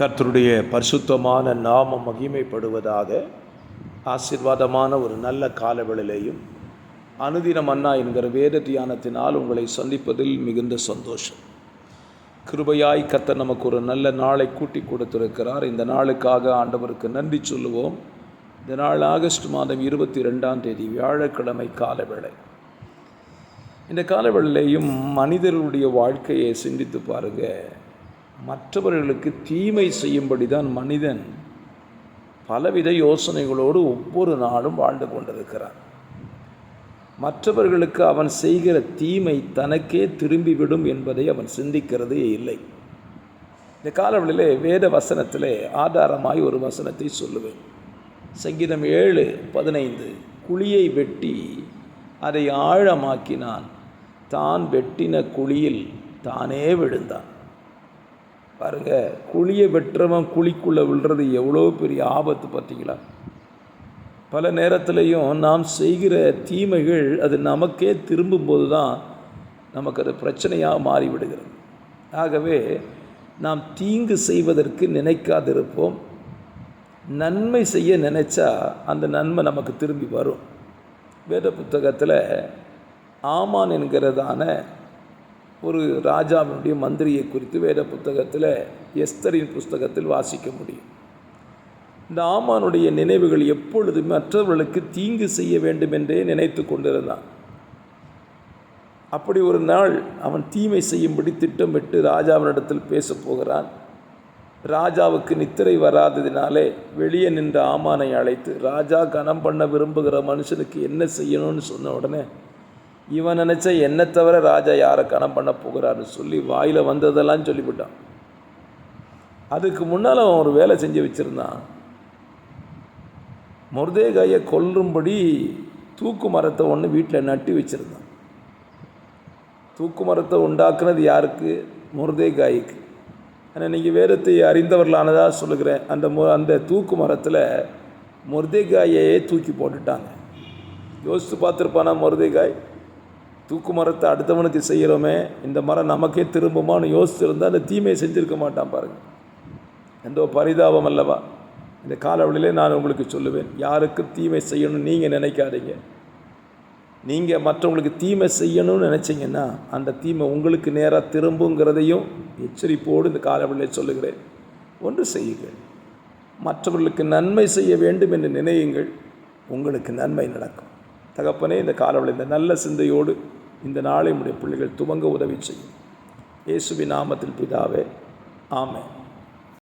கர்த்தருடைய பரிசுத்தமான நாமம் மகிமைப்படுவதாக ஆசீர்வாதமான ஒரு நல்ல காலவெளிலையும் அனுதினம் அண்ணா என்கிற வேத தியானத்தினால் உங்களை சந்திப்பதில் மிகுந்த சந்தோஷம். கிருபையாய் கர்த்தர் நமக்கு ஒரு நல்ல நாளை கூட்டி கொடுத்திருக்கிறார். இந்த நாளுக்காக ஆண்டவருக்கு நன்றி சொல்லுவோம். இந்த நாள் ஆகஸ்ட் மாதம் இருபத்தி ரெண்டாம் தேதி வியாழக்கிழமை காலவேளை. இந்த காலவேளையிலையும் மனிதர்களுடைய வாழ்க்கையை சிந்தித்து பாருங்க. மற்றவர்களுக்கு தீமை செய்யும்படி தான் மனிதன் பலவித யோசனைகளோடு ஒவ்வொரு நாளும் வாழ்ந்து கொண்டிருக்கிறான். மற்றவர்களுக்கு அவன் செய்கிற தீமை தனக்கே திரும்பிவிடும் என்பதை அவன் சிந்திக்கிறதே இல்லை. இந்த காலவெளியிலே வேத வசனத்திலே ஆதாரமாய் ஒரு வசனத்தை சொல்லுவேன். சங்கீதம் ஏழு பதினைந்து குழியை வெட்டி அதை ஆழமாக்கினான். தான் வெட்டின குழியில் தானே விழுந்தான். பாருங்க குழியை வெட்டுறவன் குழிக்குள்ளே விழுறது எவ்வளோ பெரிய ஆபத்து பார்த்தீங்களா? பல நேரத்திலையும் நாம் செய்கிற தீமைகள் அது நமக்கே திரும்பும்போது தான் நமக்கு அது பிரச்சனையாக மாறிவிடுகிறது. ஆகவே நாம் தீங்கு செய்வதற்கு நினைக்காதிருப்போம். நன்மை செய்ய நினைச்சா அந்த நன்மை நமக்கு திரும்பி வரும். வேத புத்தகத்தில் ஆமான் என்கிறதான ஒரு ராஜாவினுடைய மந்திரியை குறித்து வேத புத்தகத்தில் எஸ்தரின் புஸ்தகத்தில் வாசிக்க முடியும். இந்த ஆமானுடைய நினைவுகள் எப்பொழுதும் மற்றவர்களுக்கு தீங்கு செய்ய வேண்டும் என்றே நினைத்து கொண்டிருந்தான். அப்படி ஒரு நாள் அவன் தீமை செய்யும்படி திட்டமிட்டு ராஜாவினிடத்தில் பேசப் போகிறான். ராஜாவுக்கு நித்திரை வராததினாலே வெளியே நின்ற ஆமானை அழைத்து ராஜா கனம் பண்ண விரும்புகிற மனுஷனுக்கு என்ன செய்யணும்னு சொன்ன உடனே இவன் நினச்ச என்னை தவிர ராஜா யாரை கணம் பண்ண போகிறான்னு சொல்லி வாயில் வந்ததெல்லாம் சொல்லிவிட்டான். அதுக்கு முன்னால் அவன் ஒரு வேலை செஞ்சு வச்சுருந்தான். முருதேகாயை கொல்லும்படி தூக்கு மரத்தை ஒன்று வீட்டில் நட்டி வச்சுருந்தான். தூக்கு மரத்தை உண்டாக்குனது யாருக்கு? முருதேகாய்க்கு. ஆனால் நீங்கள் வேதத்தை அறிந்தவர்களானதாக சொல்லுகிறேன். அந்த மு அந்த தூக்கு மரத்தில் முருதேகாயையே தூக்கி போட்டுட்டாங்க. யோசித்து பார்த்துருப்பானா முருதேகாய்? தூக்கு மரத்தை அடுத்தவனுக்கு செய்கிறோமே இந்த மரம் நமக்கே திரும்புமான்னு யோசிச்சிருந்தால் அந்த தீமையை செஞ்சுருக்க மாட்டான் பாருங்கள் எந்த பரிதாபம் அல்லவா? இந்த காலவழியிலே நான் உங்களுக்கு சொல்லுவேன் யாருக்கு தீமை செய்யணும்னு நீங்கள் நினைக்காதீங்க. நீங்கள் மற்றவங்களுக்கு தீமை செய்யணும்னு நினச்சிங்கன்னா அந்த தீமை உங்களுக்கு நேராக திரும்புங்கிறதையும் எச்சரிப்போடு இந்த காலவழியில் சொல்லுகிறேன். ஒன்று செய்யுங்கள். மற்றவர்களுக்கு நன்மை செய்ய வேண்டும் என்று நினையுங்கள். உங்களுக்கு நன்மை நடக்கும். தகப்பனே இந்த காலவளை இந்த நல்ல சிந்தையோடு இந்த நாளை உடைய பிள்ளைகள் துவங்க உதவி செய்யும். இயேசுவின் நாமத்தில் பிதாவே ஆமென்.